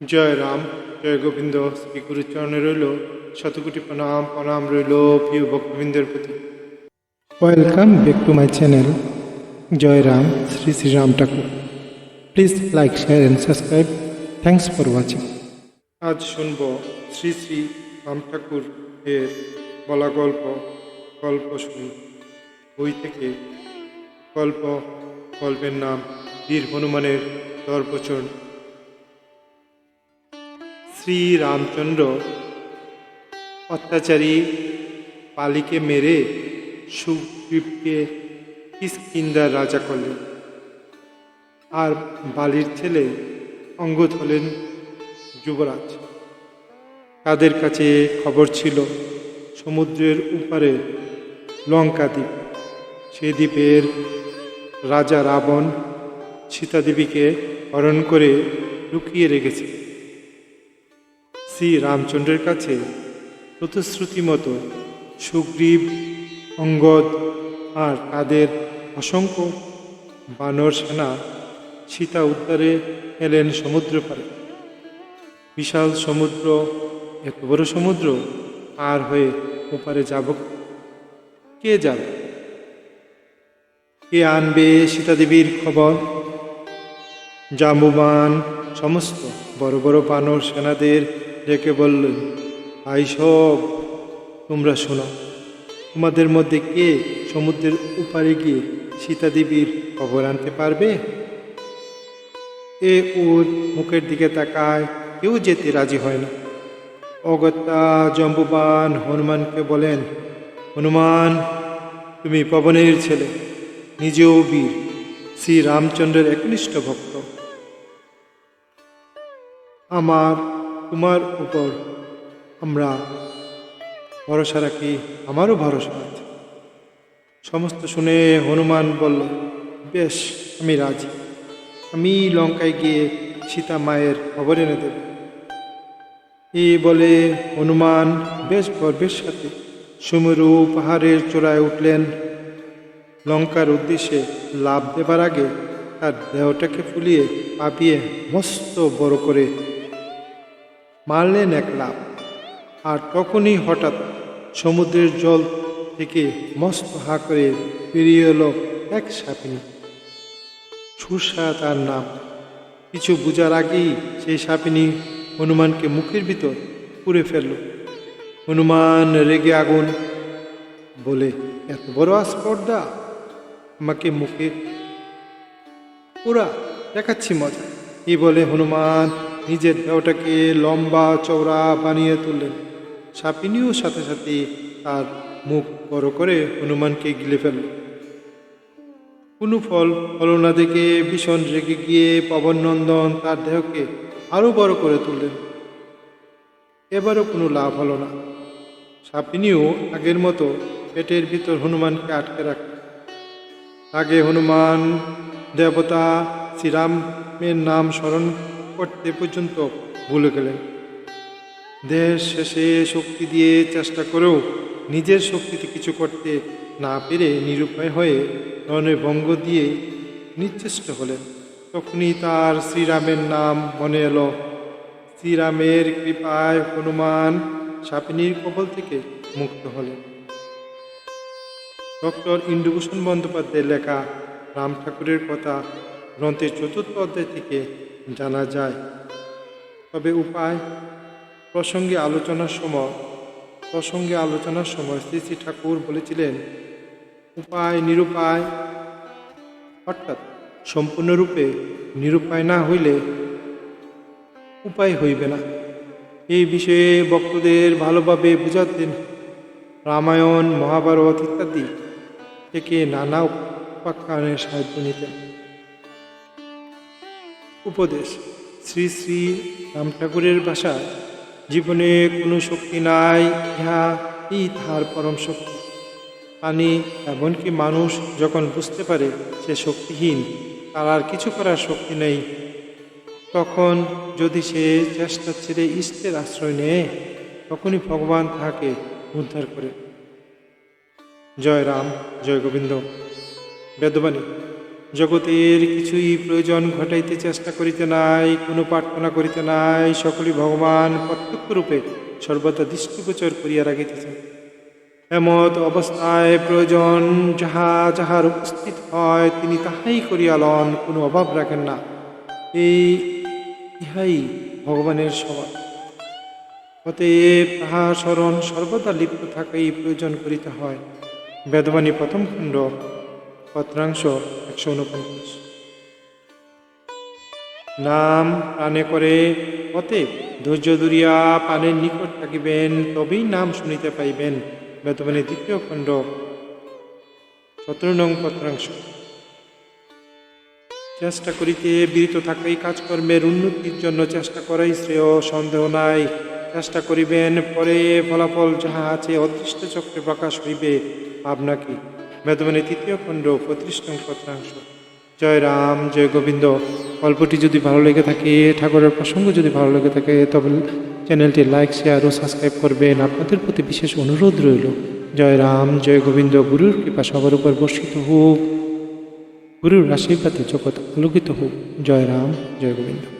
জয় রাম জয় গোবিন্দ শ্রী গুরুচরণে রইল শতকোটি প্রণাম প্রণাম রইল প্রিয় ভক্তবৃন্দের প্রতি। Welcome back to my channel Jai Ram Shri Shri Ram Thakur. Please like share and subscribe thanks for watching আজ শুনব শ্রী শ্রী রাম ঠাকুর এর বলা গল্প গল্প শুনি। বই থেকে গল্প গল্পের নাম বীর হনুমানের দর্পচরণ। শ্রী রামচন্দ্র অত্যাচারী পালিকে মেরে সুগ্রীবকে কিষ্কিন্দার রাজা করলেন। আর বালির ছেলে অঙ্গদ হলেন যুবরাজ। তাদের কাছে খবর ছিল, সমুদ্রের উপারে লঙ্কা দ্বীপ সেই দ্বীপের রাজা রাবণ সীতাদেবীকে হরণ করে লুকিয়ে রেখেছে। শ্রী রামচন্দ্রের কাছে প্রতিশ্রুতি মতো সুগ্রীব, অঙ্গদ আর তাদের অসংখ্য বানর সেনা সীতা উদ্ধারে এলেন সমুদ্র পারে বিশাল সমুদ্র, এত বড় সমুদ্র পার হয়ে ওপারে যাব কে? যাবে? কে আনবে সীতাদেবীর খবর? জাম্বুবান, সমস্ত বড় বড় বানর সেনাদের ডেকে বললেন ভাই সব, তোমরা শোনো, তোমাদের মধ্যে কে সমুদ্রের উপারে গিয়ে সীতা দেবীর খবর আনতে পারবে? এ ওর মুখের দিকে তাকায়, কেউ যেতে রাজি হয় না। অগত্যা জম্বুবান হনুমানকে বলেন, হনুমান, তুমি পবনের ছেলে, নিজেও বীর শ্রী রামচন্দ্রের একনিষ্ঠ ভক্ত। আমার তোমার উপর আমরা ভরসা রাখি, আমারও ভরসা আছে। সমস্ত শুনে হনুমান বলল, বেশ, আমি রাজি। আমি লঙ্কায় গিয়ে সীতা মায়ের খবর এনে দেব। এই বলে হনুমান বেশ গর্বের সাথে সুমেরু পাহাড়ের চূড়ায় উঠলেন। লঙ্কার উদ্দেশ্যে লাভ দেবার আগে তার দেহটাকে ফুলিয়ে পাপিয়ে মস্ত বড় করে মারলেন এক লাভ আর তখনই হঠাৎ সমুদ্রের জল থেকে মস্ত হা করে বেরিয়ে এলো এক সাপিনী সুসা তার নাম। কিছু বোঝার আগেই সেই সাপিনী হনুমানকে মুখের ভিতর পুড়ে ফেলল। হনুমান রেগে আগুন বলে, এত বড় আস্পর্ধা? আমাকে মুখে পুরা দেখাচ্ছি মজা। এই বলে হনুমান নিজের দেহটাকে লম্বা চওড়া বানিয়ে তুললেন। সাপিনীও সাথে সাথে তার মুখ বড় করে হনুমানকে গিলে ফেলল। কোনো ফল হল না দেখে ভীষণ রেগে গিয়ে পবননন্দন তার দেহকে আরও বড় করে তুললেন। এবারও কোনো লাভ হলো না। সাপিনীও আগের মতো পেটের ভিতর হনুমানকে আটকে রাখল। আগে হনুমান, দেবতা শ্রীরামের নাম স্মরণ করতে পর্যন্ত ভুলে গেলেন। দেহের শেষে শক্তি দিয়ে চেষ্টা করেও নিজের শক্তিতে কিছু করতে না পেরে নিরুপায় হয়ে ভঙ্গ দিয়ে নিশ্চেষ্ট হলেন। তখনই তার শ্রীরামের নাম মনে এলো। শ্রীরামের কৃপায় হনুমান সাপিনীর কবল থেকে মুক্ত হলেন। ডক্টর ইন্দুভূষণ বন্দ্যোপাধ্যায়ের লেখা রাম ঠাকুরের কথা গ্রন্থের চতুর্থ অধ্যায় থেকে জানা যায়। তবে উপায়, প্রসঙ্গে আলোচনার সময়, প্রসঙ্গে আলোচনার সময় শ্রী শ্রী ঠাকুর বলেছিলেন, উপায় নিরুপায়, অর্থাৎ সম্পূর্ণরূপে নিরুপায় না হইলে উপায় হইবে না। এই বিষয়ে বক্তদের ভালোভাবে বুঝাতেন রামায়ণ, মহাভারত ইত্যাদি থেকে নানা উপাখ্যানের সাহায্য নিতেন। উপদেশ। শ্রী শ্রী রাম ঠাকুরের ভাষায় জীবনে কোনো শক্তি নাই ইহা এই তাহার পরম শক্তি। প্রাণী এমনকি মানুষ যখন বুঝতে পারে সে শক্তিহীন, তার আর কিছু করার শক্তি নেই। তখন যদি সে চেষ্টা ছেড়ে ইষ্টের আশ্রয় নেয়, তখনই ভগবান তাহাকে উদ্ধার করে। জয় রাম, জয় গোবিন্দ। বেদবাণী। জগতের কিছুই প্রয়োজন ঘটাইতে চেষ্টা করিতে নাই, কোনো প্রার্থনা করিতে নাই, সকলই ভগবান প্রত্যক্ষ রূপে সর্বদা দৃষ্টিগোচর করিয়া রাখিতেছেন এমত অবস্থায় প্রয়োজন যাহা যাহার উপস্থিত হয়, তিনি তাহাই করিয়া লন, কোনো অভাব রাখেন না। এই ইহাই ভগবানের স্বভাব। অতএব তাহা স্মরণ সর্বদা লিপ্ত থাকাই প্রয়োজন করিতে হয়। বেদবাণী প্রথম খণ্ড। পত্রাংশ একশো উনপঞ্চাশ। নাম প্রাণে করে, অতএব ধৈর্য ধরিয়া পানের নিকট থাকিবেন, তবেই নাম শুনিতে পাইবেন। বেদবাণী দ্বিতীয় খণ্ড, সতেরো নং পত্রাংশ। চেষ্টা করিতে বিরত থাকাই কাজকর্মের উন্নতির জন্য চেষ্টা করাই শ্রেয়, সন্দেহ নাই। চেষ্টা করিবেন, পরে ফলাফল যাহা আছে, অদৃষ্ট চক্রে প্রকাশ হইবে। আপনাকে বেদমানে তৃতীয় খণ্ড পঁয়ত্রিশ নং পত্রাংশ জয় রাম, জয় গোবিন্দ। গল্পটি যদি ভালো লেগে থাকে, ঠাকুরের প্রসঙ্গ যদি ভালো লেগে থাকে, তবে চ্যানেলটি লাইক, শেয়ার ও সাবস্ক্রাইব করবেন। আপনাদের প্রতি বিশেষ অনুরোধ রইল, জয় রাম, জয় গোবিন্দ। গুরুর কৃপা সবার উপর বর্ষিত হোক। গুরুর আশীর্বাদে জগৎ আলোকিত হোক। জয় রাম, জয় গোবিন্দ।